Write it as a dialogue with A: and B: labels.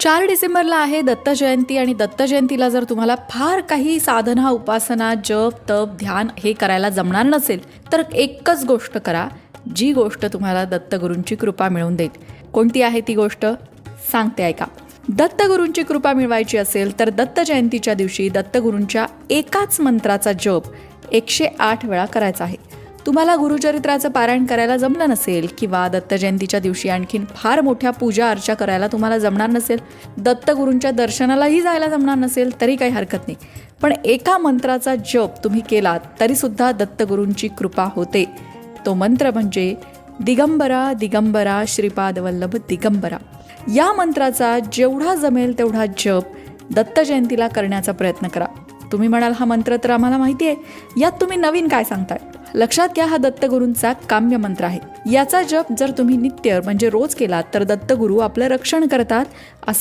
A: चार डिसेंबरला आहे दत्त जयंती आणि दत्त जयंतीला जर तुम्हाला फार काही साधना उपासना जप तप ध्यान हे करायला जमणार नसेल तर एकच गोष्ट करा जी गोष्ट तुम्हाला दत्तगुरूंची कृपा मिळवून देईल. कोणती आहे ती गोष्ट? सांगते ऐका. दत्तगुरूंची कृपा मिळवायची असेल तर दत्त जयंतीच्या दिवशी दत्तगुरूंच्या एकाच मंत्राचा जप एकशे आठ वेळा करायचा आहे. तुम्हाला गुरुचरित्राचं पारायण करायला जमलं नसेल किंवा दत्त जयंतीच्या दिवशी आणखीन फार मोठ्या पूजा अर्चा करायला तुम्हाला जमणार नसेल दत्तगुरूंच्या दर्शनालाही जायला जमणार नसेल तरी काही हरकत नाही. पण एका मंत्राचा जप तुम्ही केलात तरीसुद्धा दत्तगुरूंची कृपा होते. तो मंत्र म्हणजे दिगंबरा दिगंबरा श्रीपाद वल्लभ दिगंबरा. या मंत्राचा जेवढा जमेल तेवढा जप दत्त जयंतीला करण्याचा प्रयत्न करा. तुम्ही म्हणाल हा मंत्र तर आम्हाला माहिती आहे. यात तुम्ही नवीन काय सांगताय? लक्षात घ्या हा दत्तगुरूंचा काम्य मंत्र आहे. याचा जप जर तुम्ही नित्य म्हणजे रोज केला तर दत्तगुरू आपलं रक्षण करतात असं